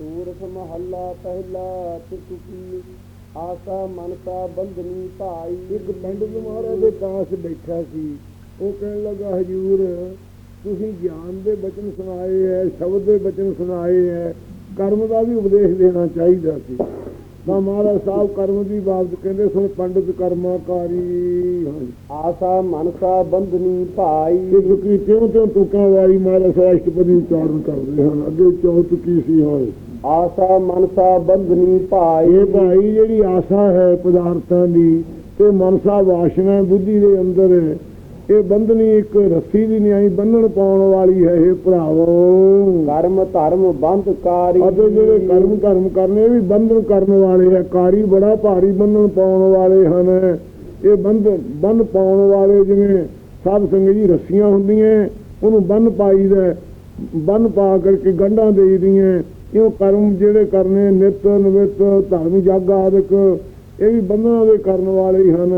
ਸੂਰਤ ਮਹੱਲਾ ਪਹਿਲਾ ਚੁਕੀ ਆਸਾ ਮਨਸਾ ਬੰਧਨੀ ਭਾਈ। ਇੱਕ ਪੰਡਤ ਮਹਾਰਾਜ ਦੇ ਪਾਸ ਬੈਠਾ ਸੀ। ਉਹ ਕਹਿਣ ਲੱਗਾ ਹਜੂਰ ਤੁਸੀਂ ਗਿਆਨ ਦੇ ਬਚਨ ਸੁਣਾਏ ਹੈ ਸ਼ਬਦ ਦੇ ਬਚਨ ਸੁਣਾਏ ਹੈ ਕਰਮ ਦਾ ਵੀ ਉਪਦੇਸ਼ ਦੇਣਾ ਚਾਹੀਦਾ ਸੀ। ਤਾਂ ਮਹਾਰਾਜ ਸਾਹਿਬ ਕਰਮ ਦੀ ਬਾਬਤ ਕਹਿੰਦੇ ਸੁਣ ਪੰਡਤ ਕਰਮਾਕਾਰੀ ਆਸਾ ਮਨਸਾ ਬੰਧਨੀ ਭਾਈ। ਦੁਕੀ ਤਿਉਂ ਤਿਉਂ ਤੁਕਾਂ ਵਾਲੀ ਮਹਾਰਾਜ ਸਾਹਿਬ ਅਸ਼ਟਪਦੀ ਉਚਾਰਨ ਕਰਦੇ ਹਨ? ਅੱਗੇ ਚੌਥ ਕੀ ਸੀ ਹੋਏ? ਆਸਾ ਮਨਸਾ ਬੰਧਨੀ ਭਾਈ। ਇਹ ਭਾਈ ਜਿਹੜੀ ਆਸਾ ਹੈ ਪਦਾਰਥਾਂ ਦੀ ਤੇ ਮਨਸਾ ਵਾਸ਼ਨਾ ਬੁੱਧੀ ਦੇ ਅੰਦਰ ਹੈ। ਇਹ ਬੰਧਨੀ ਇੱਕ ਰੱਸੀ ਦੀ ਨਿਆਈ ਬੰਨਣ ਪਾਉਣ ਵਾਲੀ ਹੈ ਇਹ ਭਰਾਵੋ। ਕਰਮ ਧਰਮ ਬੰਧ ਕਾਰੀ। ਅਤੇ ਜਿਹੜੇ ਕਰਮ ਧਰਮ ਕਰਨੇ ਵੀ ਬੰਧਨ ਕਰਨ ਵਾਲੇ ਹੈ। ਕਾਰੀ ਬੜਾ ਭਾਰੀ ਬੰਧਨ ਪਾਉਣ ਵਾਲੇ ਹਨ। ਇਹ ਬੰਧ ਬੰਨ ਪਾਉਣ ਵਾਲੇ ਜਿਵੇਂ ਸਾਧ ਸੰਗਤ ਜੀ ਰੱਸੀਆਂ ਹੁੰਦੀਆਂ ਉਹਨੂੰ ਬੰਨ ਪਾਈਦਾ ਬੰਨ ਪਾ ਕਰਕੇ ਗੰਢਾਂ ਦੇਈਦੀਆਂ ਕਿਉਂ ਕਰਮ ਜਿਹੜੇ ਕਰਨੇ ਨਿਤ ਨਵਿਤ ਧਰਮ ਜਗ ਆਦਿਕ ਇਹ ਵੀ ਬੰਧਨਾਂ ਦੇ ਕਰਨ ਵਾਲੇ ਹਨ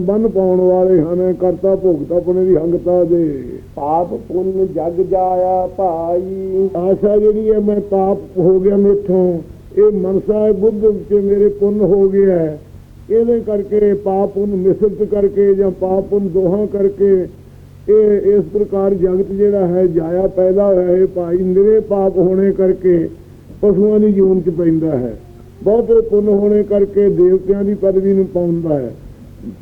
ਬੰਨ ਪਾਉਣ ਵਾਲੇ ਹਨ ਕਰਤਾ ਭੋਗਤਾ ਪੁਣੇ ਦੀ ਹੰਗਤਾ ਦੇ। ਪਾਪ ਪੁੰਨ ਜਗ ਜਾਇਆ ਭਾਈ। ਆਸ਼ਾ ਜਿਹੜੀ ਹੈ ਮੈਂ ਪਾਪ ਹੋ ਗਿਆ ਮੇਥੋਂ ਇਹ ਮਨਸਾ ਹੈ ਬੁੱਧ ਵਿੱਚ ਮੇਰੇ ਪੁੰਨ ਹੋ ਗਿਆ। ਇਹਦੇ ਕਰਕੇ ਪਾਪ ਪੁੰਨ ਮਿਸਰਤ ਕਰਕੇ ਜਾਂ ਪਾਪ ਪੁੰਨ ਦੋਹਾਂ ਕਰਕੇ ਇਹ ਇਸ ਪ੍ਰਕਾਰ ਜਗਤ ਜਿਹੜਾ ਹੈ ਜਾਇਆ ਪੈਦਾ ਹੋਇਆ ਹੈ ਭਾਈ ਨਿਰੇ ਪਾਪ ਹੋਣੇ ਕਰਕੇ। ਪਸ਼ੂਆਂ ਦੀ ਜੂਨ ਚ ਪੈਂਦਾ ਹੈ। ਬਹੁਤੇ ਪੁੰਨ ਹੋਣੇ ਕਰਕੇ ਦੇਵਤਿਆਂ ਦੀ ਪਦਵੀ ਨੂੰ ਪਾਉਂਦਾ ਹੈ।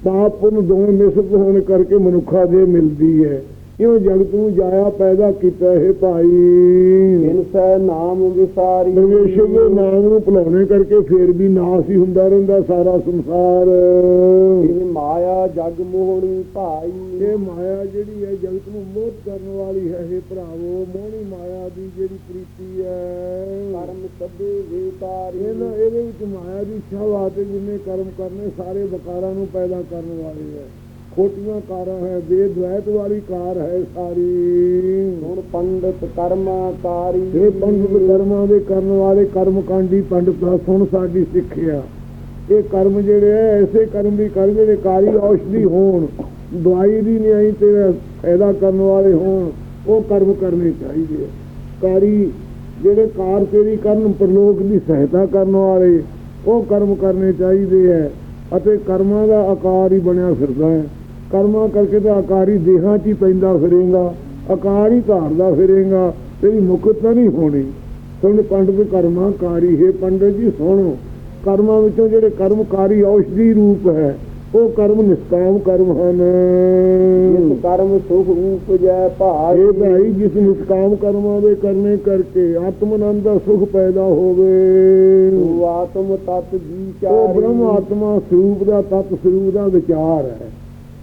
ਪਾਪ ਪੁੰਨ ਦੋਵੇਂ ਮਿਸਰਤ ਹੋਣ ਕਰਕੇ ਮਨੁੱਖਾ ਦੇ ਮਿਲਦੀ ਹੈ। ਇਉਂ ਜਗਤ ਨੂੰ ਜਾਇਆ ਪੈਦਾ ਕੀਤਾ ਹੈ ਭਾਈ? ਇਨਸੈ ਨਾਮ ਵਿਸਾਰੀ। ਪਰਮੇਸ਼ਰ ਦੇ ਨਾਮ ਨੂੰ ਭੁਲਾਉਣੇ ਕਰਕੇ ਫੇਰ ਵੀ ਨਾਸ ਹੀ ਹੁੰਦਾ ਰਹਿੰਦਾ ਸਾਰਾ ਸੰਸਾਰ। ਇਹ ਮਾਇਆ ਜਗ ਮੋਹਣੀ ਭਾਈ। ਇਹ ਮਾਇਆ ਜਿਹੜੀ ਹੈ ਜਗਤ ਨੂੰ ਮੋਹ ਕਰਨ ਵਾਲੀ ਹੈ ਇਹ ਭਰਾਵੋ ਮੋਹਣੀ ਮਾਇਆ ਦੀ ਜਿਹੜੀ ਪ੍ਰੀਤੀ ਹੈ। ਕਰਮ ਸਭੇ ਵੇਕਾਰੀ। ਇਹਦੇ ਵਿੱਚ ਮਾਇਆ ਦੀ ਸ਼ਹਵਾਤ ਹੈ ਜਿੰਨੇ ਕਰਮ ਕਰਨੇ ਸਾਰੇ ਵਕਾਰਾਂ ਨੂੰ ਪੈਦਾ ਕਰਨ ਵਾਲੀ ਹੈ। ਖੋਟੀਆਂ ਕਾਰਾਂ ਹੈ ਬੇਦਵੈਤ ਵਾਲੀ ਕਾਰ ਹੈ ਸਾਰੀ। ਹੁਣ ਪੰਡਤ ਕਰਮਾਕਾਰੀ ਇਹ ਪੰਡਤ ਕਰਮਾਂ ਦੇ ਕਰਨ ਵਾਲੇ ਕਰਮ ਕਾਂਡੀ ਪੰਡਤਾਂ ਸੁਣ ਸਾਡੀ ਸਿੱਖਿਆ। ਇਹ ਕਰਮ ਜਿਹੜੇ ਐ ਐਸੇ ਕਰਮ ਵੀ ਕਰ ਜਿਹੜੇ ਕਾਰੀ ਔਸ਼ਧੀ ਹੋਣ ਦਵਾਈ ਦੀ ਨਹੀਂ ਆਈ ਤੇਰਾ ਫਾਇਦਾ ਕਰਨ ਵਾਲੇ ਹੋਣ ਉਹ ਕਰਮ ਕਰਨੇ ਚਾਹੀਦੇ ਕਾਰੀ ਜਿਹੜੇ ਕਾਰ ਤੇਰੀ ਕਰਨ ਪਰਲੋਕ ਦੀ ਸਹਾਇਤਾ ਕਰਨ ਵਾਲੇ ਉਹ ਕਰਮ ਕਰਨੇ ਚਾਹੀਦੇ ਐ। ਅਤੇ ਕਰਮਾਂ ਦਾ ਆਕਾਰ ਹੀ ਬਣਿਆ ਫਿਰਦਾ ਹੈ ਕਰਮਾਂ ਕਰਕੇ ਤਾਂ ਆਕਾਰ ਦੇਹਾਂ 'ਚ ਹੀ ਪੈਂਦਾ ਫਿਰੇਗਾ ਆਕਾਰ ਧਾਰਦਾ ਫਿਰੇਗਾ ਤੇਰੀ ਮੁਕਤ ਨਹੀਂ ਹੋਣੀ। ਸੁਣ ਪੰਡਤ ਕਰਮਾਂ ਕਾਰੀ ਹੈ ਪੰਡਤ ਜੀ ਸੁਣੋ। ਕਰਮਾਂ ਵਿੱਚੋਂ ਜਿਹੜੇ ਕਰਮਕਾਰੀ ਔਸ਼ਧੀ ਰੂਪ ਹੈ ਉਹ ਕਰਮ ਨਿਸਕਾਮ ਕਰਮ ਹਨ। ਜਿਸ ਕਰਮ ਸੁਖ ਉਪਜੈ ਭਾਈ ਇਹ ਭਾਈ ਜਿਸ ਨਿਸਕਾਮ ਕਰਮਾਂ ਦੇ ਕਰਨੇ ਕਰਕੇ ਆਤਮ ਆਨੰਦ ਦਾ ਸੁਖ ਪੈਦਾ ਹੋਵੇ। ਤੂੰ ਆਤਮ ਤਤ ਉਹ ਵਿਚਾਰੀ ਬ੍ਰਹਮ ਆਤਮਾ ਸਰੂਪ ਦਾ ਤਤ ਸਰੂਪ ਦਾ ਵਿਚਾਰ ਹੈ।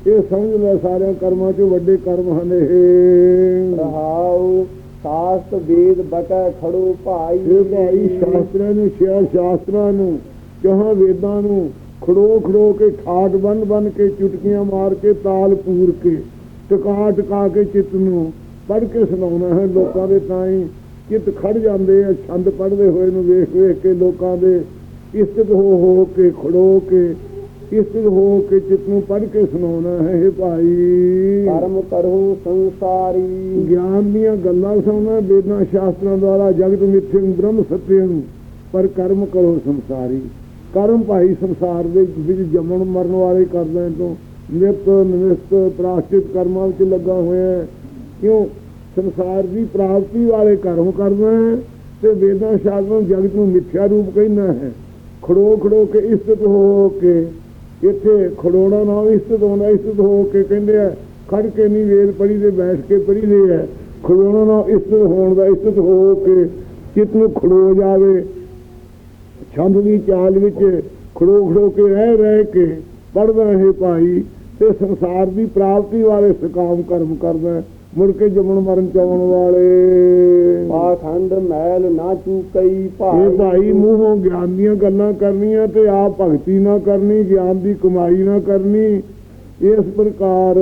ਇਹ ਸਮਝ ਲੈ ਸਾਰਿਆਂ ਕਰਮਾਂ 'ਚੋਂ ਵੱਡੇ ਕਰਮ ਹਨ ਇਹ। ਰਹਾਉ ਸਾਸਤ ਵੇਦ ਬਟੈ ਖੜੋ ਭਾਈ ਇਹ ਭਾਈ ਸ਼ਾਸਤਰਾਂ ਨੂੰ ਛਿਆ ਸ਼ਾਸਤਰਾਂ ਨੂੰ ਜਹਾਂ ਵੇਦਾਂ ਨੂੰ ਖੜੋ ਖੜੋ ਕੇ ਠਾਠ ਬੰਨ ਬੰਨ ਕੇ ਚੁਟਕੀਆਂ ਮਾਰ ਕੇ ਤਾਲ ਪੂਰ ਕੇ ਟਿਕਾ ਟਿਕਾ ਕੇ ਚਿੱਤ ਨੂੰ ਪੜ੍ਹ ਕੇ ਸੁਣਾਉਣਾ ਹੈ। ਲੋਕਾਂ ਦੇ ਤਾਈਂ ਚਿੱਤ ਖੜ ਜਾਂਦੇ ਆ ਛੰਦ ਪੜ੍ਹਦੇ ਹੋਏ ਨੂੰ ਵੇਖ ਵੇਖ ਕੇ ਲੋਕਾਂ ਦੇ ਇਸਤਤ ਹੋ ਹੋ ਕੇ ਖੜੋ ਕੇ ਇਸਤਤ ਹੋ ਕੇ ਚਿੱਤ ਨੂੰ ਪੜ੍ਹ ਕੇ ਸੁਣਾਉਣਾ ਹੈ ਇਹ ਭਾਈ। ਕਰਮ ਕਰਹੁ ਸੰਸਾਰੀ। ਗਿਆਨ ਦੀਆਂ ਗੱਲਾਂ ਸੁਣਨਾ ਵੇਦਾਂ ਸ਼ਾਸਤਰਾਂ ਦੁਆਰਾ ਜਗਤ ਮਿਥਿਅੰ ਬ੍ਰਹਮ ਸਤਿਅੰ ਪਰ ਕਰਮ ਕਰੋ ਸੰਸਾਰੀ। ਕਰਮ ਭਾਈ ਸੰਸਾਰ ਦੇ ਵਿੱਚ ਜੰਮਣ ਮਰਨ ਵਾਲੇ ਕਰਦਿਆਂ ਤੋਂ ਨਿਤ ਨਿਵਸਤ ਪ੍ਰਾਸ਼ਚਿਤ ਕਰਮਾਂ ਵਿੱਚ ਲੱਗਾ ਹੋਇਆ ਕਿਉਂ? ਸੰਸਾਰ ਦੀ ਪ੍ਰਾਪਤੀ ਵਾਲੇ ਕਰਮ ਕਰਨਾ ਹੈ ਤੇ ਵੇਦਾਂ ਸ਼ਾਸਤਰਾਂ ਜਗਤ ਨੂੰ ਮਿਥਿਆ ਰੂਪ ਕਹਿਣਾ ਹੈ। ਖੜੋ ਖੜੋ ਕੇ ਇਸਤਤ ਹੋ ਕੇ ਇੱਥੇ ਖੜੋਣਾ ਨਾ ਇਸਤਤ ਹੋਣਾ ਇਸਤਤ ਹੋ ਕੇ ਕਹਿੰਦੇ ਆ ਖੜ ਕੇ ਨਹੀਂ ਵੇਦ ਪੜੀ ਦੇ, ਬੈਠ ਕੇ ਪੜੀ ਦੇ ਹੈ ਖੜੋਣਾ ਨਾ ਇਸਤਤ ਹੋਣ ਦਾ ਇਸਤਤ ਹੋ ਕੇ ਚਿੱਤ ਨੂੰ ਖੜੋ ਜਾਵੇ। ਛੰਦ ਦੀ ਚਾਲ ਵਿੱਚ ਖੜੋ ਖੜੋ ਕੇ ਰਹਿ ਰਹਿ ਕੇ ਪੜਦਾ ਹੈ ਭਾਈ ਤੇ ਸੰਸਾਰ ਦੀ ਪ੍ਰਾਪਤੀ ਵਾਲੇ ਸਕਾਮ ਕਰਮ ਕਰਦਾ। ਮੁੜ ਕੇ ਜੰਮਣ ਮਰਨ ਚਾਉਣ ਵਾਲੇ। ਪਾਖੰਡ ਮੈਲ ਨਾ ਚੂਕਈ ਇਹ ਭਾਈ ਭਾਈ ਮੂੰਹੋਂ ਗਿਆਨ ਦੀਆਂ ਗੱਲਾਂ ਕਰਨੀਆਂ ਤੇ ਆਪ ਭਗਤੀ ਨਾ ਕਰਨੀ ਗਿਆਨ ਦੀ ਕਮਾਈ ਨਾ ਕਰਨੀ। ਇਸ ਪ੍ਰਕਾਰ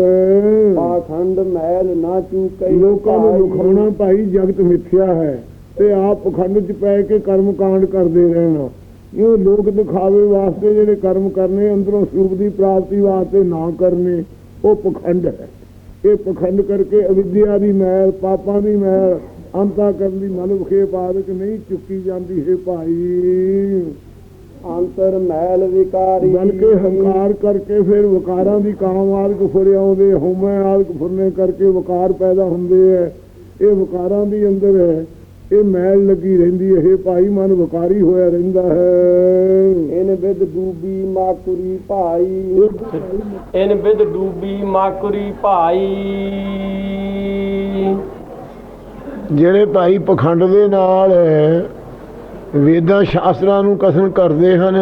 ਪਾਖੰਡ ਮੈਲ ਨਾ ਚੂਕਈ ਲੋਕਾਂ ਨੂੰ ਭਾਈ। ਵਿਖਾਉਣਾ ਭਾਈ ਜਗਤ ਮਿੱਥਿਆ ਹੈ ਤੇ ਆਪ ਪਖੰਡ ਚ ਪੈ ਕੇ ਕਰਮ ਕਾਂਡ ਕਰਦੇ ਰਹਿਣਾ। ਇਹ ਲੋਕ ਦਿਖਾਵੇ ਵਾਸਤੇ ਜਿਹੜੇ ਕਰਮ ਕਰਨੇ ਅੰਦਰੋਂ ਸਰੂਪ ਦੀ ਪ੍ਰਾਪਤੀ ਵਾਸਤੇ ਨਾ ਕਰਨੇ ਉਹ ਪਖੰਡ ਹੈ। ਇਹ ਪਖੰਡ ਕਰਕੇ ਅਵਿਦਿਆ ਦੀ ਮੈਲ ਪਾਪਾਂ ਦੀ ਮੈਲ ਅੰਤਾ ਕਰਨ ਦੀ ਮਨ ਵਿਖੇਪ ਆਦਿਕ ਨਹੀਂ ਚੁੱਕੀ ਜਾਂਦੀ ਹੈ ਭਾਈ। ਅੰਤਰ ਮਹਿਲ ਵਿਕਾਰੀ। ਬਲਕਿ ਹੰਕਾਰ ਕਰਕੇ ਫਿਰ ਵਿਕਾਰਾਂ ਦੀ ਕਾਮ ਆਦਿਕ ਫੁਰ ਆਉਂਦੇ ਹਉਮੈ ਆਦਿਕ ਫੁਰਨੇ ਕਰਕੇ ਵਿਕਾਰ ਪੈਦਾ ਹੁੰਦੇ ਐ। ਇਹ ਵਿਕਾਰਾਂ ਦੀ ਅੰਦਰ ਹੈ। ਇਹ ਮੈਲ ਲੱਗੀ ਰਹਿੰਦੀ ਹੈ ਇਹ ਭਾਈ ਮਨ ਵਿਕਾਰੀ ਹੋਇਆ ਰਹਿੰਦਾ ਹੈ। ਇਨ with dooby ਮਾਕੁਰੀ Bhai. In ਬਿਦ dooby ਮਾਕੁਰੀ ਭਾਈ। ਜਿਹੜੇ ਭਾਈ ਪਖੰਡ ਦੇ ਨਾਲ ਵੇਦਾਂ ਸ਼ਾਸਤਰਾਂ ਨੂੰ ਕਥਨ ਕਰਦੇ ਹਨ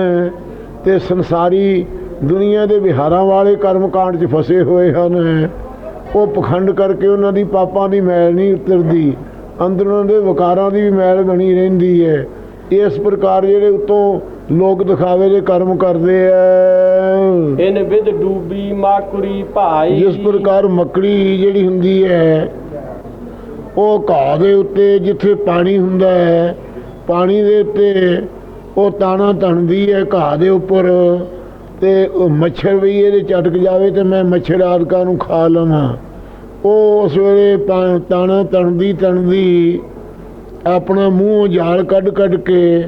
ਤੇ ਸੰਸਾਰੀ ਦੁਨੀਆ ਦੇ ਵਿਹਾਰਾਂ ਵਾਲੇ ਕਰਮ ਕਾਂਡ 'ਚ ਫਸੇ ਹੋਏ ਹਨ ਉਹ ਪਖੰਡ ਕਰਕੇ ਉਹਨਾਂ ਦੀ ਪਾਪਾਂ ਦੀ ਮੈਲ ਨਹੀਂ ਉਤਰਦੀ। ਅੰਦਰ ਦੇ ਵਿਕਾਰਾਂ ਦੀ ਵੀ ਮੈਲ ਬਣੀ ਰਹਿੰਦੀ ਹੈ। ਇਸ ਪ੍ਰਕਾਰ ਜਿਹੜੇ ਉਤੋਂ ਲੋਕ ਦਿਖਾਵੇ ਦੇ ਕਰਮ ਕਰਦੇ ਐ। ਇਨ ਬਿਦ ਡੂਬੀ ਮਾਕੁਰੀ ਭਾਈ। ਜਿਸ ਪ੍ਰਕਾਰ ਮੱਕੜੀ ਜਿਹੜੀ ਹੁੰਦੀ ਹੈ ਉਹ ਘਾਹ ਦੇ ਉੱਤੇ ਜਿੱਥੇ ਪਾਣੀ ਹੁੰਦਾ ਹੈ ਪਾਣੀ ਦੇ ਉੱਤੇ ਉਹ ਤਾਣਾ ਤਣਦੀ ਹੈ ਘਾਹ ਦੇ ਉੱਪਰ ਤੇ ਉਹ ਮੱਛਰ ਵੀ ਇਹਦੇ ਚਟਕ ਜਾਵੇ ਤੇ ਮੈਂ ਮੱਛਰ ਆਦਿਕਾਂ ਨੂੰ ਖਾ ਲਵਾਂ। ਉਹ ਉਸ ਵੇਲੇ ਤਾਣਾ ਤਣਦੀ ਤਣਦੀ ਆਪਣਾ ਮੂੰਹ ਜਾਲ ਕੱਢ ਕੱਢ ਕੇ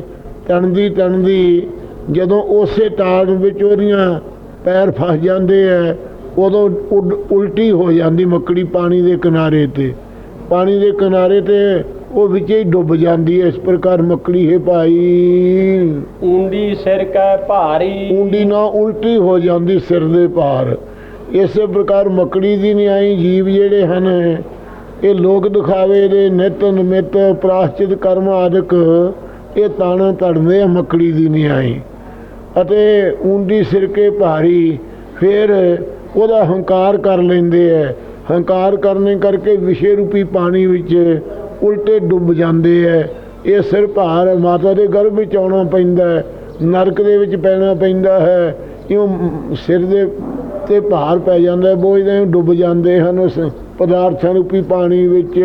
ਤਣਦੀ ਤਣਦੀ ਜਦੋਂ ਉਸੇ ਤਾੜ ਵਿੱਚ ਉਹਦੀਆਂ ਪੈਰ ਫਸ ਜਾਂਦੇ ਐ ਉਦੋਂ ਉੱਡ- ਉਲਟੀ ਹੋ ਜਾਂਦੀ ਮੱਕੜੀ ਪਾਣੀ ਦੇ ਕਿਨਾਰੇ ਤੇ। ਪਾਣੀ ਦੇ ਕਿਨਾਰੇ ਤੇ ਉਹ ਵਿੱਚ ਹੀ ਡੁੱਬ ਜਾਂਦੀ ਹੈ ਇਸ ਪ੍ਰਕਾਰ ਮੱਕੜੀ ਹੈ ਭਾਈ। ਊਂਡੀ ਸਿਰ ਕੈ ਭਾਰੀ। ਉਂਡੀ ਨਾ ਉਲਟੀ ਹੋ ਜਾਂਦੀ ਸਿਰ ਦੇ ਭਾਰ। ਇਸੇ ਪ੍ਰਕਾਰ ਮੱਕੜੀ ਦੀ ਨਿਆਈ ਜੀਵ ਜਿਹੜੇ ਹਨ, ਇਹ ਲੋਕ ਦਿਖਾਵੇ ਦੇ ਨਿਤ ਨਿਮਿਤ ਪ੍ਰਾਸ਼ਚਿਤ ਕਰਮ ਆਦਿਕ, ਇਹ ਤਾਣਾ ਤੜਦੇ ਆ ਮੱਕੜੀ ਦੀ ਨਿਆਈ ਅਤੇ ਉਂਡੀ ਸਿਰ ਕੇ ਭਾਰੀ, ਫਿਰ ਉਹਦਾ ਹੰਕਾਰ ਕਰ ਲੈਂਦੇ ਐ। ਹੰਕਾਰ ਕਰਨੇ ਕਰਕੇ ਵਿਸ਼ੇ ਰੂਪੀ ਪਾਣੀ ਵਿੱਚ ਉਲਟੇ ਡੁੱਬ ਜਾਂਦੇ ਐ। ਇਹ ਸਿਰ ਭਾਰ ਮਾਤਾ ਦੇ ਗਰਭ ਵਿੱਚ ਆਉਣਾ ਪੈਂਦਾ, ਨਰਕ ਦੇ ਵਿੱਚ ਪੈਣਾ ਪੈਂਦਾ ਹੈ। ਕਿਉਂ ਸਿਰ ਦੇ ਤੇ ਭਾਰ ਪੈ ਜਾਂਦਾ ਹੈ, ਬੋਝਦੇ ਡੁੱਬ ਜਾਂਦੇ ਹਨ ਉਸ ਪਦਾਰਥਾਂ ਰੂਪੀ ਪਾਣੀ ਵਿੱਚ।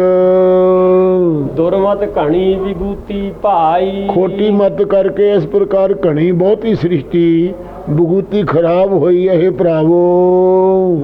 ਦੁਰਮਤ ਘਣੀ ਵਿਗੂਤੀ ਭਾਈ। ਖੋਟੀ ਮਤ ਕਰਕੇ ਇਸ ਪ੍ਰਕਾਰ ਘਣੀ ਬਹੁਤੀ ਸ੍ਰਿਸ਼ਟੀ ਬਗੂਤੀ ਖਰਾਬ ਹੋਈ ਹੈ ਇਹ ਭਰਾਵੋ।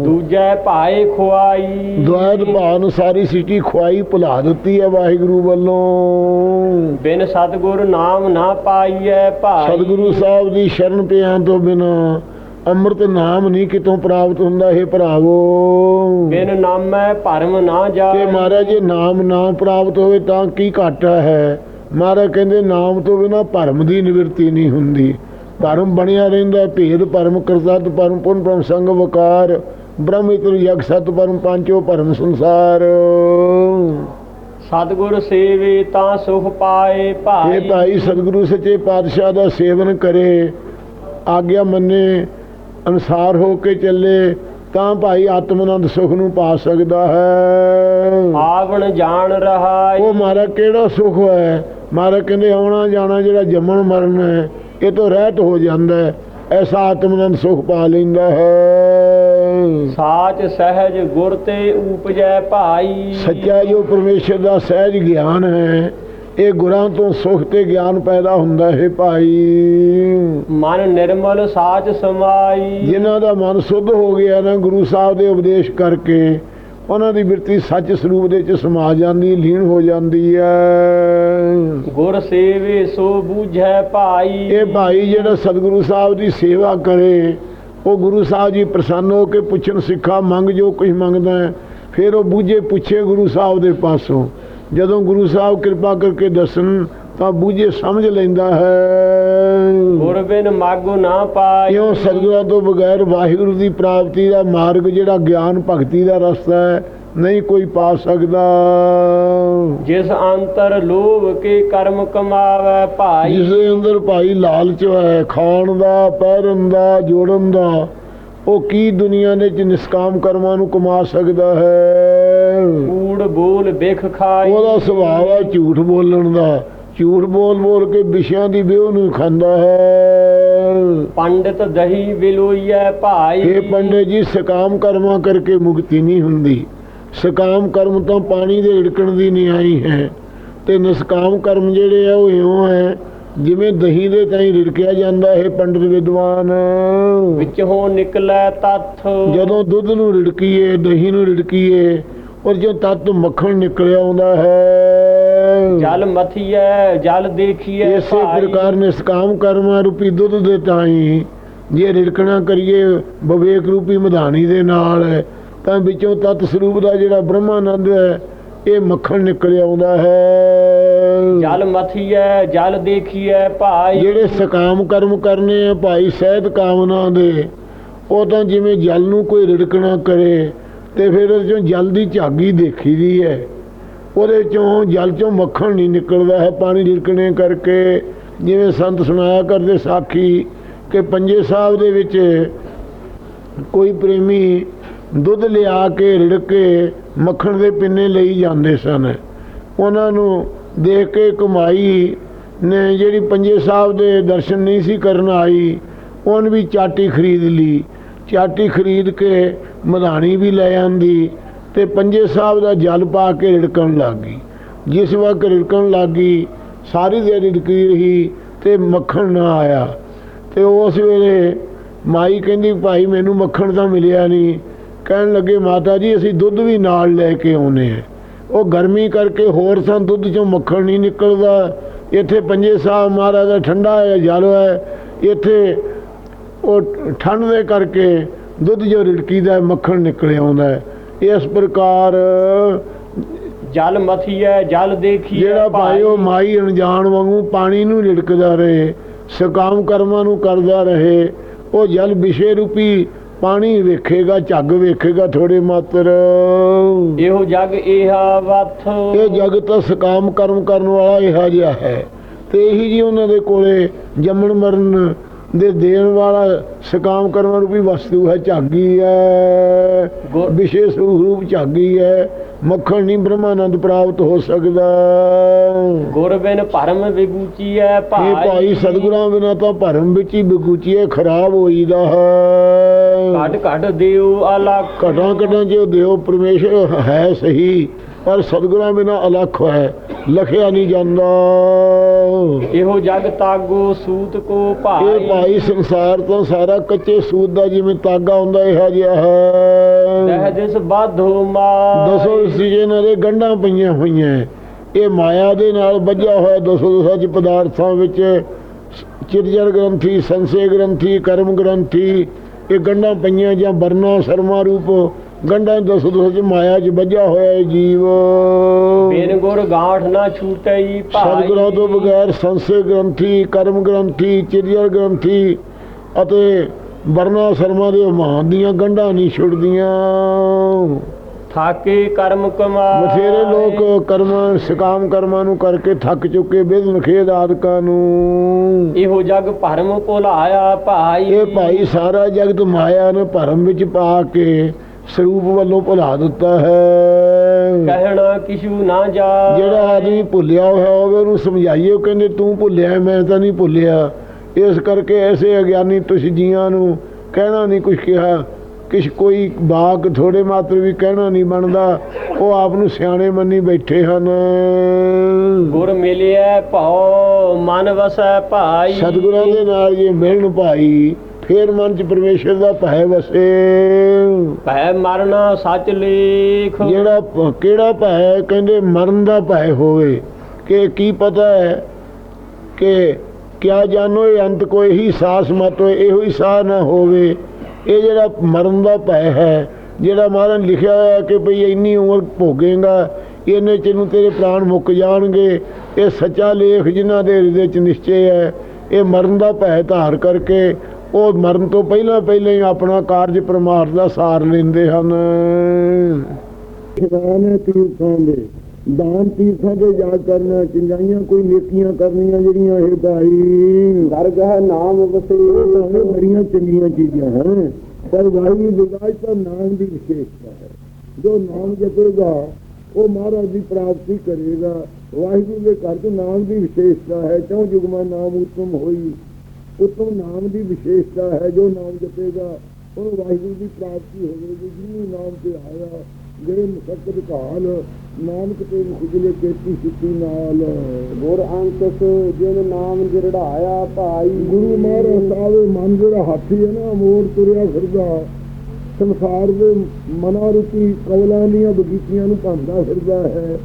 ਦੂਜੈ ਭਾਏ ਖੁਆਈ। ਦੁਆਦ ਭਾਨ ਸਾਰੀ ਸ੍ਰਿਸ਼ਟੀ ਖੁਆਈ ਭੁਲਾ ਦਿੱਤੀ ਹੈ ਵਾਹਿਗੁਰੂ ਵੱਲੋਂ। ਬਿਨ ਸਤਗੁਰ ਨਾਮ ਨਾ ਪਾਈਐ ਭਾਈ। ਸਤਿਗੁਰੂ ਸਾਹਿਬ ਦੀ ਸ਼ਰਨ ਪਿਆਂ ਤੋਂ ਬਿਨਾ ਅੰਮ੍ਰਿਤ ਨਾਮ ਨਹੀਂ ਕਿਤੋਂ ਪ੍ਰਾਪਤ ਹੁੰਦਾ ਇਹ ਭਰਾਵੋ। ਬਿਨ ਨਾਮੈ ਭਰਮ ਨਾ ਤੇ ਜਾਏ ਮਹਾਰਾਜ ਜੇ ਨਾਮ ਨਾ ਪ੍ਰਾਪਤ ਹੋਵੇ ਤਾਂ ਕੀ ਘਾਟਾ ਹੈ? ਮਹਾਰਾਜ ਕਹਿੰਦੇ ਨਾਮ ਤੋਂ ਬਿਨਾ ਭਰਮ ਦੀ ਨਿਵਰਤੀ ਨਹੀਂ ਹੁੰਦੀ। ਭਰਮ ਬਣਿਆ ਰਹਿੰਦਾ ਭੇਦ ਭਰਮ ਕਰਤਤ ਭਰਮ ਪੁਨ ਭਰਮ ਸੰਗ ਵਕਾਰ। ਬ੍ਰਹਮ ਇਤਰ ਯਗ ਸਤ ਭਰਮ ਪੰਚੋ ਭਰਮ ਸੰਸਾਰ। ਸਤਗੁਰ ਸੇਵੇ ਤਾਂ ਸੁਖ ਪਾਏ ਭਾਈ। ਇਹ ਭਾਈ ਸਤਿਗੁਰੂ ਸੱਚੇ ਪਾਤਸ਼ਾਹ ਦਾ ਸੇਵਨ ਕਰੇ। ਆਗਿਆ ਮੰਨੇ ਅਨਸਾਰ ਹੋ ਕੇ ਚੱਲੇ ਤਾਂ ਭਾਈ ਆਤਮਨੰਦ ਸੁਖ ਨੂੰ ਪਾ ਸਕਦਾ ਹੈ। ਆਵਣ ਜਾਣ ਰਹਾਈ ਉਹ ਮਾਰਾ ਕਿਹੜਾ ਸੁਖ ਹੈ? ਮਾਰਾ ਕਹਿੰਦੇ ਆਉਣਾ ਜਾਣਾ ਜਿਹੜਾ ਜੰਮਣ ਮਰਨ ਹੈ ਇਹ ਤੋਂ ਰਹਿਤ ਹੋ ਜਾਂਦਾ ਹੈ। ਐਸਾ ਆਤਮਨੰਦ ਸੁਖ ਪਾ ਲੈਂਦਾ ਹੈ। ਸਾਚ ਸਹਿਜ ਗੁਰ ਤੇ ਊਪਜੈ ਭਾਈ। ਸੱਚਾ ਜੋ ਪਰਮੇਸ਼ਰ ਦਾ ਸਹਿਜ ਗਿਆਨ ਹੈ ਇਹ ਗੁਰਾਂ ਤੋਂ ਸੁਖ ਤੇ ਗਿਆਨ ਪੈਦਾ ਹੁੰਦਾ ਹੈ ਭਾਈ। ਮਨ ਨਿਰਮਲ ਸਾਚ ਸਮਾਈ। ਜਿਨ੍ਹਾਂ ਦਾ ਮਨ ਸੁੱਧ ਹੋ ਗਿਆ ਨਾ ਗੁਰੂ ਸਾਹਿਬ ਦੇ ਉਪਦੇਸ਼ ਕਰਕੇ ਉਹਨਾਂ ਦੀ ਬਿਰਤੀ ਸੱਚ ਸਰੂਪ ਦੇ ਚ ਸਮਾ ਜਾਂਦੀ ਲੀਨ ਹੋ ਜਾਂਦੀ ਹੈ। ਗੁਰ ਸੇਵੇ ਸੋ ਬੂਝੈ ਭਾਈ। ਇਹ ਭਾਈ ਜਿਹੜਾ ਸਤਿਗੁਰੂ ਸਾਹਿਬ ਦੀ ਸੇਵਾ ਕਰੇ ਉਹ ਗੁਰੂ ਸਾਹਿਬ ਜੀ ਪ੍ਰਸੰਨ ਹੋ ਕੇ ਪੁੱਛਣ ਸਿੱਖਾ ਮੰਗ ਜੋ ਕੁਝ ਮੰਗਦਾ ਹੈ ਫਿਰ ਉਹ ਬੂਝੇ ਪੁੱਛੇ ਗੁਰੂ ਸਾਹਿਬ ਦੇ ਪਾਸੋਂ। ਜਦੋਂ ਗੁਰੂ ਸਾਹਿਬ ਕਿਰਪਾ ਕਰਕੇ ਦੱਸਣ ਤਾਂ ਬੂਝੇ ਸਮਝ ਲੈਂਦਾ ਹੈ। ਗੁਰ ਬਿਨ ਮਾਗੋ ਨਾ ਪਾਈ ਇਉਂ ਸਤਿਗੁਰਾਂ ਤੋਂ ਬਗੈਰ ਵਾਹਿਗੁਰੂ ਦੀ ਪ੍ਰਾਪਤੀ ਦਾ ਮਾਰਗ ਜਿਹੜਾ ਗਿਆਨ ਭਗਤੀ ਦਾ ਰਸਤਾ ਹੈ ਨਹੀਂ ਕੋਈ ਪਾ ਸਕਦਾ। ਜਿਸ ਅੰਤਰ ਲੋਭ ਕੇ ਕਰਮ ਕਮਾਵੇ ਭਾਈ। ਜਿਸ ਦੇ ਅੰਦਰ ਭਾਈ ਲਾਲਚ ਹੈ ਖਾਣ ਦਾ ਪਹਿਰਨ ਦਾ ਜੋੜਨ ਦਾ ਉਹ ਕੀ ਦੁਨੀਆ ਦੇ ਚ ਨਿਸਕਾਮ ਕਰਮਾਂ ਨੂੰ ਕਮਾ ਸਕਦਾ ਹੈ? ਕੂੜ ਬੋਲ ਬਿਖ ਖਾਈ। ਉਹਦਾ ਸੁਭਾਅ ਹੈ ਝੂਠ ਬੋਲਣ ਦਾ। ਝੂਠ ਬੋਲ ਬੋਲ ਕੇ ਵਿਸ਼ਿਆਂ ਦੀ ਵਿਉ ਨੂੰ ਖਾਂਦਾ ਹੈ। ਪੰਡਿਤ ਦਹੀ ਵਿਲੋਈਐ ਭਾਈ। ਇਹ ਪੰਡੇ ਜੀ ਸਕਾਮ ਕਰਮਾਂ ਕਰਕੇ ਮੁਕਤੀ ਨਹੀਂ ਹੁੰਦੀ। ਸਕਾਮ ਕਰਮ ਤਾਂ ਪਾਣੀ ਦੇ ਢਿੜਕਣ ਦੀ ਨਹੀਂ ਆਈ ਹੈ। ਤੇ ਨਿਸਕਾਮ ਕਰਮ ਜਿਹੜੇ ਆ ਉਹ ਇਉਂ ਹੈ ਜਿਵੇਂ ਦਹੀਂ ਦੇ ਤਾਈਂ ਰਿੜਕਿਆ ਜਾਂਦਾ ਹੈ ਪੰਡਿਤ ਵਿਦਵਾਨ। ਵਿੱਚੋਂ ਨਿਕਲੈ ਤੱਥ। ਜਦੋਂ ਦੁੱਧ ਨੂੰ ਰਿੜਕੀਏ ਦਹੀਂ ਨੂੰ ਰਿੜਕੀਏ ਔਰ ਜੋ ਤੱਤ ਮੱਖਣ ਨਿਕਲਿਆ ਆਉਂਦਾ ਹੈ। ਜਲ ਮਥੀਐ ਜਲ ਦੇਖੀਐ ਇਸੇ। ਪ੍ਰਕਾਰ ਨਿਸਕਾਮ ਕਰਮਾਂ ਰੂਪੀ ਦੁੱਧ ਦੇ ਤਾਈ ਜੇ ਰਿੜਕਣਾ ਕਰੀਏ ਵਿਵੇਕ ਰੂਪੀ ਮਧਾਣੀ ਦੇ ਨਾਲ ਤਾਂ ਵਿੱਚੋਂ ਤਤ ਸਰੂਪ ਦਾ ਜਿਹੜਾ ਬ੍ਰਹਮਾਨੰਦ ਹੈ ਇਹ ਮੱਖਣ ਨਿਕਲ ਆਉਂਦਾ ਹੈ। ਜਲ ਮਥੀਐ ਜਲ ਦੇਖੀਐ ਭਾਈ। ਜਿਹੜੇ ਸਕਾਮ ਕਰਮ ਕਰਨੇ ਆ ਭਾਈ ਸਹਿਤ ਕਾਮਨਾ ਦੇ ਉਹ ਤਾਂ ਜਿਵੇਂ ਜਲ ਨੂੰ ਕੋਈ ਰਿੜਕਣਾ ਕਰੇ ਤੇ ਫਿਰ ਉਹਦੇ ਚੋਂ ਜਲ ਦੀ ਝਾਗੀ ਦੇਖੀ ਦੀ ਹੈ ਉਹਦੇ ਚੋਂ ਜਲ ਚੋਂ ਮੱਖਣ ਨਹੀਂ ਨਿਕਲਦਾ ਹੈ ਪਾਣੀ ਰਿੜਕਣੇ ਕਰਕੇ। ਜਿਵੇਂ ਸੰਤ ਸੁਣਾਇਆ ਕਰਦੇ ਸਾਖੀ ਕਿ ਪੰਜੇ ਸਾਹਿਬ ਦੇ ਵਿੱਚ ਕੋਈ ਪ੍ਰੇਮੀ ਦੁੱਧ ਲਿਆ ਕੇ ਰਿੜਕ ਮੱਖਣ ਦੇ ਪਿੰਨੇ ਲਈ ਜਾਂਦੇ ਸਨ। ਉਹਨਾਂ ਨੂੰ ਦੇਖ ਕੇ ਕਮਾਈ ਨੇ ਜਿਹੜੀ ਪੰਜੇ ਸਾਹਿਬ ਦੇ ਦਰਸ਼ਨ ਨਹੀਂ ਸੀ ਕਰਨ ਆਈ, ਉਹਨ ਵੀ ਚਾਟੀ ਖਰੀਦ ਲਈ। ਚਾਟੀ ਖਰੀਦ ਕੇ ਮਧਾਣੀ ਵੀ ਲੈ ਆਂਦੀ ਤੇ ਪੰਜੇ ਸਾਹਿਬ ਦਾ ਜਲ ਪਾ ਕੇ ਰਿੜਕਣ ਲੱਗ। ਗਈ ਜਿਸ ਵਕਤ ਰਿੜਕਣ ਲੱਗ ਗਈ ਸਾਰੀ ਦਿਹਾੜੀ ਰਿੜਕੀ ਰਹੀ ਤੇ ਮੱਖਣ ਨਾ ਆਇਆ। ਤੇ ਉਸ ਵੇਲੇ ਮਾਈ ਕਹਿੰਦੀ, ਭਾਈ, ਮੈਨੂੰ ਮੱਖਣ ਤਾਂ ਮਿਲਿਆ ਨਹੀਂ। ਕਹਿਣ ਲੱਗੇ ਮਾਤਾ ਜੀ ਅਸੀਂ ਦੁੱਧ ਵੀ ਨਾਲ ਲੈ ਕੇ ਆਉਨੇ ਆ ਉਹ ਗਰਮੀ ਕਰਕੇ ਹੋਰ ਸਨ ਦੁੱਧ ਚੋਂ ਮੱਖਣ ਨਹੀਂ ਨਿਕਲਦਾ। ਇੱਥੇ ਪੰਜੇ ਸਾਹਿਬ ਮਹਾਰਾਜ ਦਾ ਠੰਡਾ ਹੈ ਜਲ ਹੈ। ਇੱਥੇ ਉਹ ਠੰਡ ਦੇ ਕਰਕੇ ਦੁੱਧ ਜੋ ਰਿੜਕੀ ਦਾ ਮੱਖਣ ਨਿਕਲ ਆਉਂਦਾ ਇਸ ਪ੍ਰਕਾਰ ਜਲ ਮਥੀਐ ਜਲ ਦੇਖੀਐ ਜਿਹੜਾ ਭਾਈ ਉਹ ਮਾਈ ਅਣਜਾਣ ਵਾਂਗੂ ਪਾਣੀ ਨੂੰ ਰਿੜਕਦਾ ਰਹੇ ਸਕਾਮ ਕਰਮਾਂ ਨੂੰ ਕਰਦਾ ਰਹੇ ਉਹ ਜਲ ਵਿਸ਼ੇ ਰੂਪੀ ਪਾਣੀ ਵੇਖੇਗਾ ਝੱਗ ਵੇਖੇਗਾ ਥੋੜੇ ਮਾਤਰ। ਇਹੋ ਜਗ ਇਹਾ ਵਥ। ਇਹ ਜਗਤ ਸਕਾਮ ਕਰਮ ਕਰਨ ਵਾਲਾ ਇਹੋ ਜਿਹਾ ਹੈ। ਤੇ ਇਹੀ ਜੀ ਉਹਨਾਂ ਦੇ ਕੋਲੇ ਜੰਮਣ ਮਰਨ ਦੇ ਦੇਣ ਵਾਲਾ ਸਕਾਮ ਕਰਮ ਰੂਪੀ ਵਸਤੂ ਹੈ ਝਾਗੀ ਹੈ। ਵਿਸ਼ੇਸ਼ ਰੂਪ ਝਾਗੀ ਹੈ। ਮੱਖਣ ਨਹੀਂ ਬ੍ਰਹਮਾਨੰਦ ਪ੍ਰਾਪਤ ਹੋ ਸਕਦਾ। ਗੁਰ ਬਿਨ ਭਰਮ ਵਿਗੂਚੀਐ ਇਹ ਭਾਈ ਭਾਈ। ਸਤਿਗੁਰਾਂ ਬਿਨਾ ਤਾਂ ਭਰਮ ਵਿੱਚ ਹੀ ਬਗੂਚੀਏ ਖਰਾਬ ਹੋਈਦਾ ਹੈ। ਘਟ ਘਟ ਦਿਓ ਅਲਖ ਘਟਾਂ ਘਟਾਂ ਜੋ ਦਿਓ ਪਰਮੇਸ਼ਰ ਹੈ ਸਹੀ ਪਰ ਸਤਿਗੁਰਾਂ ਬਿਨਾ ਅਲੱਖ ਹੈ ਲਖਿਆ ਨਹੀਂ ਜਾਂਦਾ। ਇਹੋ ਜਗ ਤਾਗੋ ਸੂਤ ਕੋ ਇਹ ਭਾਈ ਭਾਈ ਸੰਸਾਰ ਤੋਂ ਸਾਰਾ ਕੱਚੇ ਸੂਤ ਦਾ ਜਿਵੇਂ ਤਾਗਾ ਹੁੰਦਾ ਇਹੋ ਜਿਹਾ ਹੈ। ਦਹ ਦਿਸ ਬਾਧੋ ਮਾ ਦਸੋ ਸੀਜਨ ਦੇ ਗੰਢਾਂ ਪਈਆਂ ਹੋਈਆਂ ਇਹ ਮਾਇਆ ਦੇ ਨਾਲ ਬੱਝਾ ਹੋਇਆ ਦਸੋ ਦਸਾਂ ਚ ਪਦਾਰਥਾਂ ਵਿੱਚ ਚਿਰਜਰ ਗ੍ਰੰਥੀ ਸੰਸੇ ਗ੍ਰੰਥੀ ਕਰਮ ਗ੍ਰੰਥੀ ਇਹ ਗੰਢਾਂ ਪਈਆਂ ਜਾਂ ਵਰਨਾ ਸਰਮਾ ਰੂਪ ਗੰਢਾਂ ਦਸੋ ਦਸਾਂ ਚ ਮਾਇਆ ਚ ਬੱਝਾ ਹੋਇਆ ਇਹ ਜੀਵ। ਬਿਨ ਗੁਰ ਗਾਂਠ ਨਾ ਛੂਟਈ ਭਾਈ। ਸਤਿਗੁਰਾਂ ਤੋਂ ਬਗੈਰ ਸੰਸੇ ਗ੍ਰੰਥੀ ਕਰਮ ਗ੍ਰੰਥੀ ਚਿਰਜਰ ਗ੍ਰੰਥੀ ਅਤੇ ਵਰਨਾ ਸਰਮਾ ਦੇ ਮਾਨ ਦੀਆਂ ਗੰਢਾਂ ਨਹੀਂ ਛੁੱਟਦੀਆਂ। ਥਾਕੇ ਕਰਮ ਕਮਾਏ। ਬਥੇਰੇ ਲੋਕ ਕਰਮਾਂ ਸਕਾਮ ਕਰਮਾਂ ਨੂੰ ਕਰਕੇ ਥੱਕ ਚੁੱਕੇ ਬਿਜ਼ਨ ਖੇਦ ਆਦਿਕਾਂ ਨੂੰ। ਇਹੋ ਜਗ ਭਰਮ ਭੁਲਾਇਆ ਭਾਈ। ਇਹ ਭਾਈ ਸਾਰਾ ਜਗਤ ਮਾਇਆ ਨੇ ਭਰਮ ਵਿੱਚ ਪਾ ਕੇ ਸਰੂਪ ਵੱਲੋਂ ਭੁਲਾ ਦਿੱਤਾ ਹੈ। ਕਹਿਣਾ ਕਿਛੂ ਨਾ ਜਾ ਜਿਹੜਾ ਆਦਮੀ ਭੁੱਲਿਆ ਹੋਇਆ ਹੋਵੇ ਉਹਨੂੰ ਸਮਝਾਈਏ ਉਹ ਕਹਿੰਦੇ ਤੂੰ ਭੁੱਲਿਆ ਮੈਂ ਤਾਂ ਨਹੀਂ ਭੁੱਲਿਆ। ਇਸ ਕਰਕੇ ਐਸੇ ਅਗਿਆਨੀ ਤੁਸੀਂ ਜੀਆਂ ਨੂੰ ਕਹਿਣਾ ਨਹੀਂ ਕੁਝ ਕਿਹਾ। ਕਿਛ ਕੋਈ ਬਾਕ ਥੋੜੇ ਮਾਤਰ ਵੀ ਕਹਿਣਾ ਨਹੀਂ ਬਣਦਾ ਉਹ ਆਪ ਨੂੰ ਸਿਆਣੇ ਮੰਨੀ ਬੈਠੇ ਹਨ। ਗੁਰ ਮਿਲਿਆ ਭਉ ਮਨ ਵਸੈ ਭਾਈ। ਸਤਿਗੁਰਾਂ ਦੇ ਨਾਲ ਜੇ ਮਿਲਣ ਭਾਈ ਫੇਰ ਮਨ ਚ ਪਰਮੇਸ਼ਰ ਦਾ ਭੈ ਵਸੇ। ਭੈ ਮਰਨਾ ਸੱਚ ਲੇਖ ਜਿਹੜਾ ਕਿਹੜਾ ਭੈ? ਕਹਿੰਦੇ ਮਰਨ ਦਾ ਭੈ ਹੋਵੇ। ਕਿ ਕੀ ਪਤਾ ਹੈ ਕਿ ਕਿਆ ਜਾਣੋ ਇਹ ਅੰਤ ਕੋਈ ਹੀ ਸਾਸ ਮਤ ਇਹੋ ਹੀ ਸਾਹ ਨਾ ਹੋਵੇ। ਇਹ ਜਿਹੜਾ ਮਰਨ ਦਾ ਭੈ ਹੈ, ਜਿਹੜਾ ਮਹਾਰਾਜ ਲਿਖਿਆ ਹੋਇਆ ਕਿ ਭਈ ਇੰਨੀ ਉਮਰ ਭੋਗੇਗਾ, ਇਹਨੇ ਚ ਨੂੰ ਤੇਰੇ ਪ੍ਰਾਣ ਮੁੱਕ ਜਾਣਗੇ। ਇਹ ਸੱਚਾ ਲੇਖ ਜਿਨ੍ਹਾਂ ਦੇ ਹਿਰਦੇ ਚ ਨਿਸ਼ਚੈ ਹੈ, ਇਹ ਮਰਨ ਦਾ ਭੈ ਧਾਰ ਕਰਕੇ ਉਹ ਮਰਨ ਤੋਂ ਪਹਿਲਾਂ ਪਹਿਲਾਂ ਹੀ ਆਪਣਾ ਕਾਰਜ ਪ੍ਰਮਾਰਥ ਦਾ ਸਾਰ ਲੈਂਦੇ ਹਨ। ਖਿਦਾਨ ਤੀਰਥਾਂ ਦੇ। ਦਾਨ ਤੀਰਥਾਂ ਦੇ ਜਾ ਕਰਨਾ ਚੰਗਾਈਆਂ ਕੋਈ ਨੇਕੀਆਂ ਕਰਨੀਆਂ ਜਿਹੜੀਆਂ ਇਹ ਭਾਈ। ਦਰਗਹ ਨਾਮ ਵਸੇ ਇਹ ਬੜੀਆਂ ਚੰਗੀਆਂ ਚੀਜ਼ਾਂ ਹਨ। ਪਰ ਵਾਹਿਗੁਰੂ ਵਿਦਾਜ ਤਾਂ ਨਾਮ ਦੀ ਵਿਸ਼ੇਸ਼ਤਾ ਹੈ। ਜੋ ਨਾਮ ਜਪੇਗਾ ਉਹ ਮਹਾਰਾਜ ਦੀ ਪ੍ਰਾਪਤੀ ਕਰੇਗਾ। ਵਾਹਿਗੁਰੂ ਦੇ ਘਰ ਤੋਂ ਨਾਮ ਦੀ ਵਿਸ਼ੇਸ਼ਤਾ ਹੈ। ਚੌ ਜੁਗਮਾ ਨਾਮ ਉਤਮ ਹੋਈ। ਉਤਮ ਨਾਮ ਦੀ ਵਿਸ਼ੇਸ਼ਤਾ ਹੈ ਜੋ ਨਾਮ ਜਪੇਗਾ ਉਹਨੂੰ ਵਾਹਿਗੁਰੂ ਦੀ ਪ੍ਰਾਪਤੀ ਹੋਵੇਗੀ। ਜਿਹਨੂੰ ਨਾਮ ਤੇ ਆਇਆ ਜਿਹੜੇ ਮੁਸਕਤ ਕਾਲ ਨਾਨਕ ਤੇ ਖੁਜਲੇ ਕੇਤੀ ਸਿੱਤੀ ਨਾਲ। ਗੁਰ ਅੰਕਸ ਜਿਨ ਨਾਮ ਜਿਰੜਾਇਆ ਭਾਈ। ਗੁਰੂ ਮਹਾਰਾਜ ਸਾਹਿਬ ਮਨ ਜਿਹੜਾ ਹਾਥੀ ਹੈ ਨਾ ਮੋੜ ਤੁਰਿਆ ਫਿਰਦਾ। ਸੰਸਾਰ ਦੇ ਮਨਾਂ ਰੂਪੀ ਕਵਲਾਂ ਦੀਆਂ ਬਗੀਚੀਆਂ ਨੂੰ ਭੰਦਾ ਫਿਰਦਾ ਹੈ।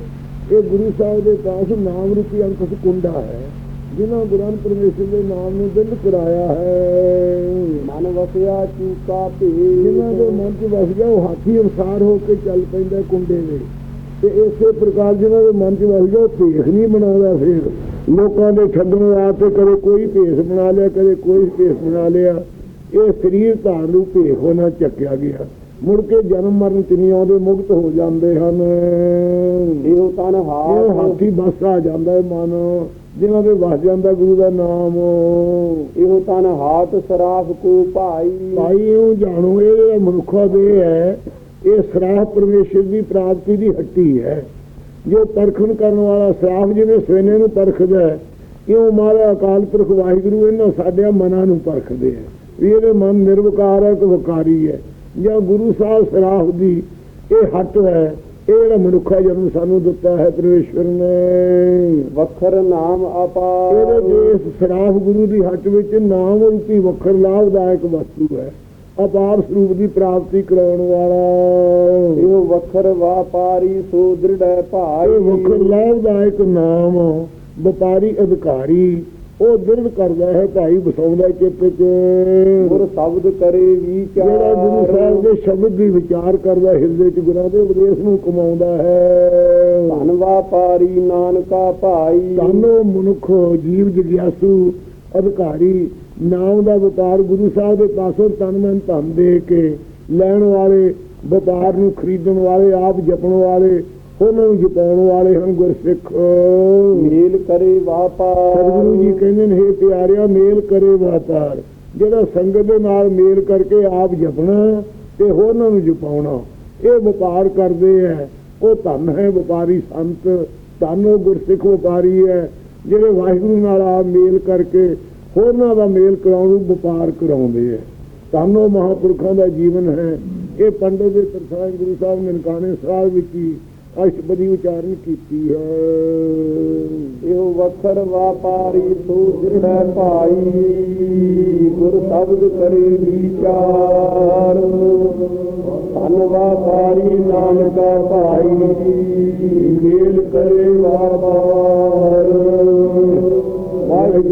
ਇਹ ਗੁਰੂ ਸਾਹਿਬ ਦੇ ਪਾਸ ਨਾਮ ਰੂਪੀ ਅੰਕਸ ਕੁੰਡਾ ਹੈ ਜਿਨ੍ਹਾਂ ਗੁਰਾਂ ਪਰਮੇਸ਼ਰ ਦੇ ਨਾਮ ਨੂੰ ਬਿੰਦ ਕਰਾਇਆ ਹੈ। ਮਨ ਵਸਿਆ ਚੂਕਾ ਜਿਨ੍ਹਾਂ ਦੇ ਮਨ 'ਚ ਵਸ ਗਿਆ ਉਹ ਹਾਥੀ ਅਨਸਾਰ ਹੋ ਕੇ ਚੱਲ ਪੈਂਦਾ ਕੁੰਡੇ ਦੇ। ਤੇ ਇਸੇ ਪ੍ਰਕਾਰ ਜਿਨ੍ਹਾਂ ਦੇ ਮਨ 'ਚ ਵਸ ਗਿਆ ਭੇਖ ਨਹੀਂ ਬਣਾਉਂਦਾ ਫਿਰ ਲੋਕਾਂ ਦੇ ਠੱਗਣ ਵਾਸਤੇ ਕਦੇ ਕੋਈ ਭੇਸ ਬਣਾ ਲਿਆ ਕਦੇ ਕੋਈ ਭੇਸ ਬਣਾ ਲਿਆ। ਇਹ ਸਰੀਰ ਧਾਰਨ ਨੂੰ ਭੇਖ ਉਹਨਾਂ ਚੱਕਿਆ ਗਿਆ। ਮੁੜ ਕੇ ਜਨਮ ਮਰਨ ਚ ਨਹੀਂ ਆਉਂਦੇ ਮੁਕਤ ਹੋ ਜਾਂਦੇ ਹਨ। ਇਹੋ ਤਨ ਹਾਥ ਬਸ ਆ ਜਾਂਦਾ ਹੈ ਮਨ ਜਿਨ੍ਹਾਂ ਦੇ ਵਸ ਜਾਂਦਾ ਗੁਰੂ ਦਾ ਨਾਮ। ਇਹੋ ਤਨ ਹਾਥ ਸਰਾਫ ਕੋ ਭਾਈ। ਭਾਈ ਉਹ ਜਾਣੋ ਇਹ ਮਨੁੱਖਾ ਦੇ ਹੈ ਇਹ ਸਰਾਫ ਪਰਮੇਸ਼ਰ ਦੀ ਪ੍ਰਾਪਤੀ ਦੀ ਹੱਟੀ ਹੈ। ਜੋ ਪਰਖਣ ਕਰਨ ਵਾਲਾ ਸਰਾਫ ਜਿਵੇਂ ਸਵੇਨੇ ਨੂੰ ਪਰਖਦਾ ਹੈ ਇਉਂ ਮਾਰਾ ਅਕਾਲ ਪੁਰਖ ਵਾਹਿਗੁਰੂ ਇਹਨਾਂ ਸਾਡੇ ਮਨਾਂ ਨੂੰ ਪਰਖਦੇ ਹੈ। ਵੀ ਇਹਦੇ ਮਨ ਨਿਰਵਕਾਰ ਹੈ ਕਿ ਵਕਾਰੀ ਹੈ। ਜਾਂ ਗੁਰੂ ਸਾਹਿਬ ਸਰਾਫ ਦੀ ਇਹ ਹੱਟ ਹੈ ਇਹ ਜਿਹੜਾ ਮਨੁੱਖਾ ਜਨਮ ਸਾਨੂੰ ਦਿੱਤਾ ਹੈ ਪਰਮੇਸ਼ਵਰ ਨੇ। ਵਖਰ ਨਾਮ ਇਹਦੇ ਅਪਾਰ ਦੇਸ ਸਰਾਫ ਗੁਰੂ ਦੀ ਹੱਟ ਵਿੱਚ ਨਾਮ ਰੂਪੀ ਵੱਖਰ ਲਾਭਦਾਇਕ ਵਸਤੂ ਹੈ। ਅਪਾਰ ਸਰੂਪ ਦੀ ਪ੍ਰਾਪਤੀ ਕਰਾਉਣ ਵਾਲਾ। ਇਹੋ ਵਖਰ ਵਾਪਾਰੀ ਸੋ ਦ੍ਰਿੜ ਭਾਈ ਇਹ ਵੱਖਰ ਲਾਭਦਾਇਕ ਨਾਮ ਵਪਾਰੀ ਅਧਿਕਾਰੀ ਉਹ ਦ੍ਰਿੜ ਕਰਦਾ ਹੈ ਭਾਈ ਬਸਾਉਂਦਾ ਚਿੱਤ ਚ। ਗੁਰ ਸ਼ਬਦ ਕਰੇ ਵਿਚਾਰ। ਜਿਹੜਾ ਗੁਰੂ ਸਾਹਿਬ ਦੇ ਸ਼ਬਦ ਦੀ ਵਿਚਾਰ ਕਰਦਾ ਹਿਰਦੇ ਚ ਗੁਰਾਂ ਦੇ ਉਪਦੇਸ਼ ਨੂੰ ਕਮਾਉਂਦਾ ਹੈ। ਧਨ ਵਾਪਾਰੀ ਨਾਨਕਾ ਭਾਈ। ਤਾਨੋ ਮਨੁੱਖ ਜੀਵ ਜਗਿਆਸੂ ਅਧਿਕਾਰੀ ਨਾਮ ਦਾ ਵਪਾਰ ਗੁਰੂ ਸਾਹਿਬ ਦੇ ਪਾਸੋਂ ਤਨ ਮਨ ਧਨ ਦੇ ਕੇ ਲੈਣ ਵਾਲੇ ਵਪਾਰ ਨੂੰ ਖਰੀਦਣ ਵਾਲੇ ਆਪ ਜਪਣ ਵਾਲੇ ਉਹਨਾਂ ਨੂੰ ਜਪਾਉਣ ਵਾਲੇ ਹਨ ਗੁਰਸਿੱਖ। ਮੇਲ ਕਰੇ ਵਾਪਾਰ। ਸਤਿਗੁਰੂ ਜੀ ਕਹਿੰਦੇ ਨੇ ਹੇ ਪਿਆਰਿਆ ਮੇਲ ਕਰੇ ਵਪਾਰ। ਜਿਹੜਾ ਸੰਗਤ ਦੇ ਨਾਲ ਮੇਲ ਕਰਕੇ ਆਪ ਜਪਣਾ ਤੇ ਹੋਰਨਾਂ ਨੂੰ ਜਪਾਉਣਾ ਇਹ ਵਪਾਰ ਕਰਦੇ ਹੈ ਉਹ ਧਨ ਹੈ ਵਪਾਰੀ ਸੰਤ ਧਨ ਉਹ ਗੁਰਸਿੱਖ ਵਪਾਰੀ ਹੈ ਜਿਹੜੇ ਵਾਹਿਗੁਰੂ ਨਾਲ ਆ ਮੇਲ ਕਰਕੇ ਹੋਰਨਾਂ ਦਾ ਮੇਲ ਕਰਾਉਣ ਨੂੰ ਵਪਾਰ ਕਰਾਉਂਦੇ ਹੈ ਧਨ ਉਹ ਮਹਾਪੁਰਖਾਂ ਦਾ ਜੀਵਨ ਹੈ। ਇਹ ਪੰਡਤ ਦੇ ਤਰਸਾਂ ਗੁਰੂ ਸਾਹਿਬ ਨੇ ਨਨਕਾਣੇ ਸਾਹਿਬ ਵਿੱਚ ਹੀ ਅਸ਼ਟਪਦੀ ਉਚਾਰਨ ਕੀਤੀ ਹੈ। ਇਹੋ ਵਖਰ ਵਾਪਾਰੀ ਸੋ ਭਾਈ, ਗੁਰ ਸ਼ਬਦ ਕਰੇ ਵਿਚਾਰ। ਧਨ ਵਾਪਾਰੀ ਨਾਨਕਾ ਭਾਈ, ਮੇਲ ਕਰੇ ਵਾਪਾਰ। ಶ್ರೀ